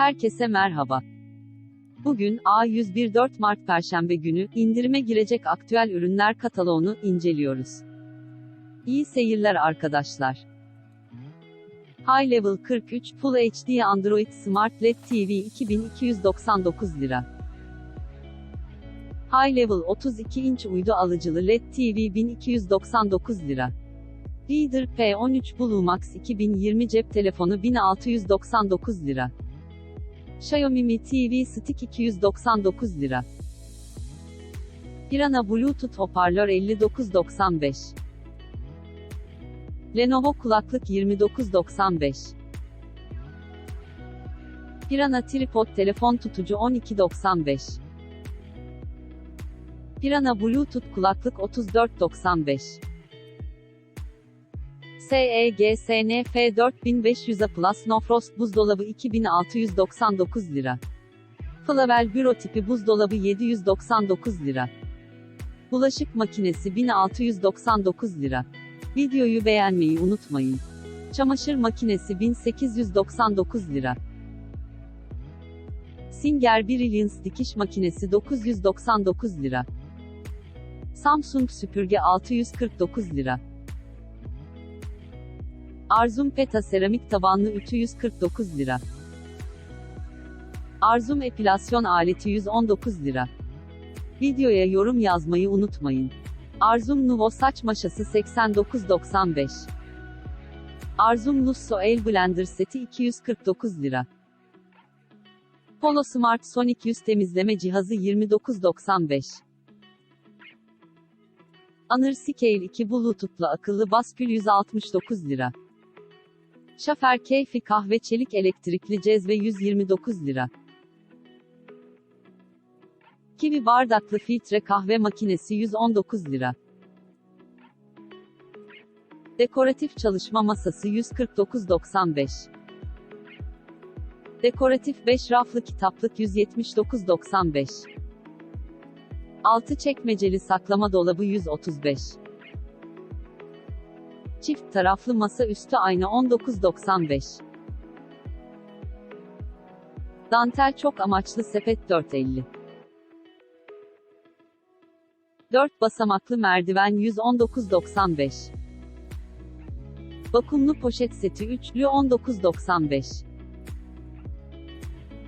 Herkese merhaba. Bugün A101 Mart Perşembe günü indirime girecek aktüel ürünler kataloğunu inceliyoruz. İyi seyirler arkadaşlar. High Level 43 Full HD Android Smart LED TV 2299 lira. High Level 32 inç uydu alıcılı LED TV 1299 lira. Reader P13 Blue Max 2020 cep telefonu 1699 lira. Xiaomi Mi TV Stick 299 lira. Pirana Bluetooth hoparlör 5995. Lenovo kulaklık 2995. Pirana tripod telefon tutucu 1295. Pirana Bluetooth kulaklık 3495. SEG SNF 4500'a Plus No Frost buzdolabı 2699 lira. Flavel büro tipi buzdolabı 799 lira. Bulaşık makinesi 1699 lira. Videoyu beğenmeyi unutmayın. Çamaşır makinesi 1899 lira. Singer Brilliance dikiş makinesi 999 lira. Samsung süpürge 649 lira. Arzum Peta seramik tabanlı ütü 149 lira. Arzum epilasyon aleti 119 lira. Videoya yorum yazmayı unutmayın. Arzum Nuvo saç maşası 89.95. Arzum Lusso El Blender seti 249 lira. Polo Smart Sonic yüz temizleme cihazı 29.95. Anır Scale 2 Bluetooth'la akıllı baskül 169 lira. Şafer Keyfi kahve çelik elektrikli cezve 129 lira. Kivi bardaklı filtre kahve makinesi 119 lira. Dekoratif çalışma masası 149.95. Dekoratif 5 raflı kitaplık 179.95. 6 çekmeceli saklama dolabı 135. Çift taraflı masa üstü ayna 19.95. Dantel çok amaçlı sepet 450. 4 basamaklı merdiven 119.95. Vakumlu poşet seti üçlü 19.95.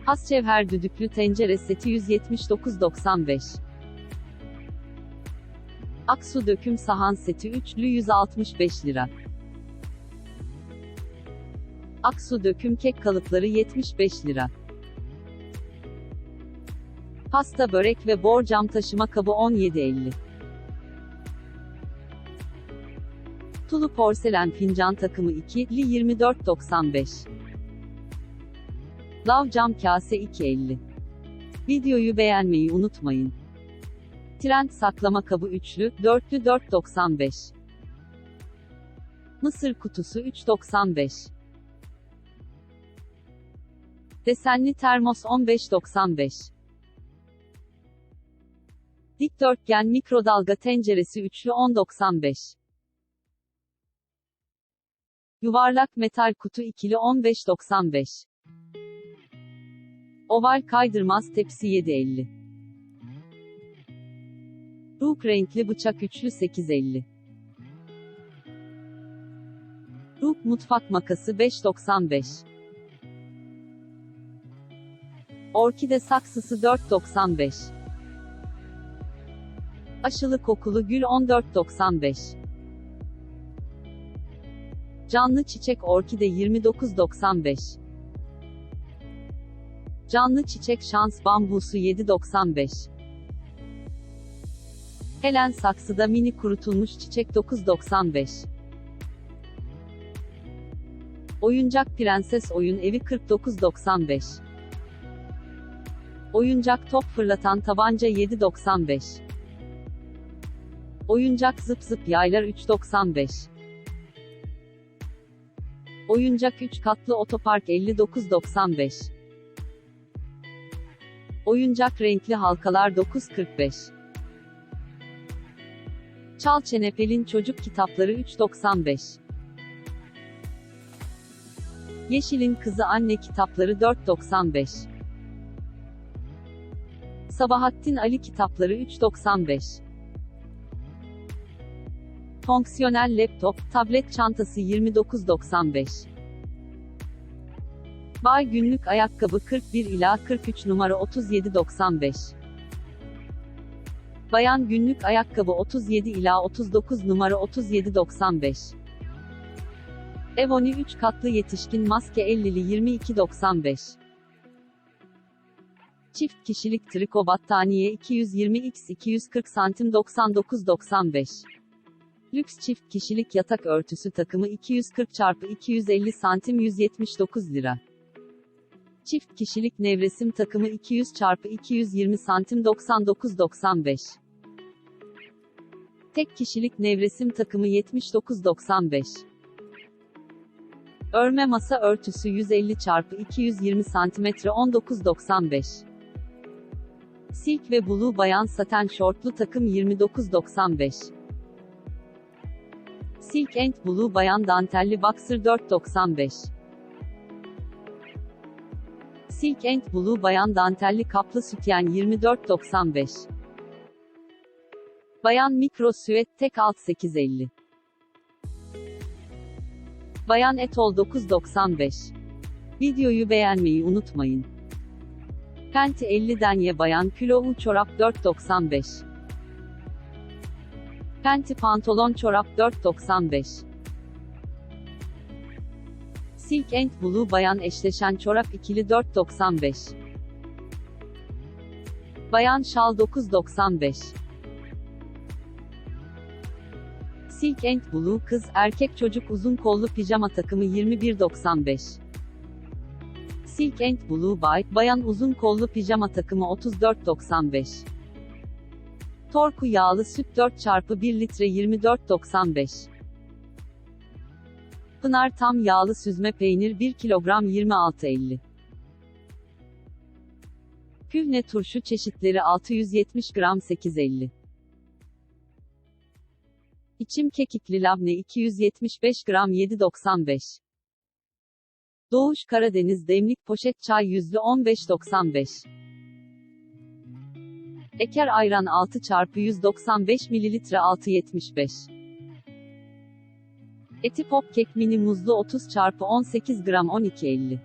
Has cevher düdüklü tencere seti 179.95. Aksu döküm sahan seti üçlü 165 lira. Aksu döküm kek kalıpları 75 lira. Pasta börek ve borcam taşıma kabı 17.50. Tulu porselen fincan takımı 2'li 24.95. Lav cam kase 2.50. Videoyu beğenmeyi unutmayın. Trend saklama kabı üçlü, dörtlü 4.95. Mısır kutusu 3.95. Desenli termos 15.95. Dikdörtgen mikrodalga tenceresi üçlü 10.95. Yuvarlak metal kutu ikili 15.95. Oval kaydırmaz tepsi 7.50. Ruk renkli bıçak üçlü 8.50. Ruk mutfak makası 5.95. Orkide saksısı 4.95. Aşılı kokulu gül 14.95. Canlı çiçek orkide 29.95. Canlı çiçek şans bambusu 7.95. Helen saksıda mini kurutulmuş çiçek 9.95. Oyuncak prenses oyun evi 49.95. Oyuncak top fırlatan tabanca 7.95. Oyuncak zıp zıp yaylar 3.95. Oyuncak 3 katlı otopark 59.95. Oyuncak renkli halkalar 9.45. Çal Çenepel'in çocuk kitapları 3.95. Yeşil'in Kızı Anne kitapları 4.95. Sabahattin Ali kitapları 3.95. Fonksiyonel laptop, tablet çantası 29.95. Bay günlük ayakkabı 41 ila 43 numara 37.95. Bayan günlük ayakkabı 37 ila 39 numara 37.95. Evoni 3 katlı yetişkin maske 50'li 22.95. Çift kişilik triko battaniye 220x 240 santim 99.95. Lüks çift kişilik yatak örtüsü takımı 240 x 250 santim 179 lira. Çift kişilik nevresim takımı 200 x 220 santim 99.95. Tek kişilik nevresim takımı 79.95. Örme masa örtüsü 150 x 220 cm 19.95. Silk ve Blue bayan saten şortlu takım 29.95. Silk and Blue bayan dantelli boxer 4.95. Silk and Blue bayan dantelli kaplı sütyen 24.95. Bayan mikro süet tek alt 8.50. Bayan etol 9.95. Videoyu beğenmeyi unutmayın. Penti 50'den ye bayan kilolu çorap 4.95. Penti pantolon çorap 4.95. Silk and Blue bayan eşleşen çorap ikili 4.95. Bayan şal 9.95. Silk and Blue kız erkek çocuk uzun kollu pijama takımı 21.95. Silk and Blue Bay, bayan uzun kollu pijama takımı 34.95. Torku yağlı süt 4 çarpı 1 litre 24.95. Pınar tam yağlı süzme peynir 1 kilogram 26.50. Kühne turşu çeşitleri 670 gram 8.50. İçim kekikli labne 275 gram 7.95. Doğuş Karadeniz demlik poşet çay yüzlü 15.95. Eker ayran 6 çarpı 195 mililitre 6.75. Eti pop kek mini muzlu 30 çarpı 18 gram 12.50.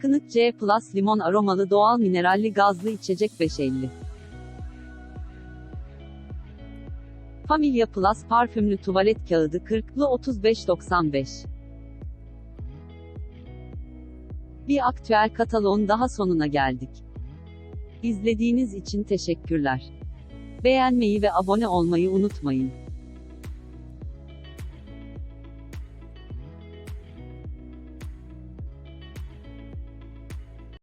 Kınık C Plus limon aromalı doğal mineralli gazlı içecek 5.50. Familya Plus parfümlü tuvalet kağıdı 40'lı 35.95. Bir aktüel kataloğun daha sonuna geldik. İzlediğiniz için teşekkürler. Beğenmeyi ve abone olmayı unutmayın.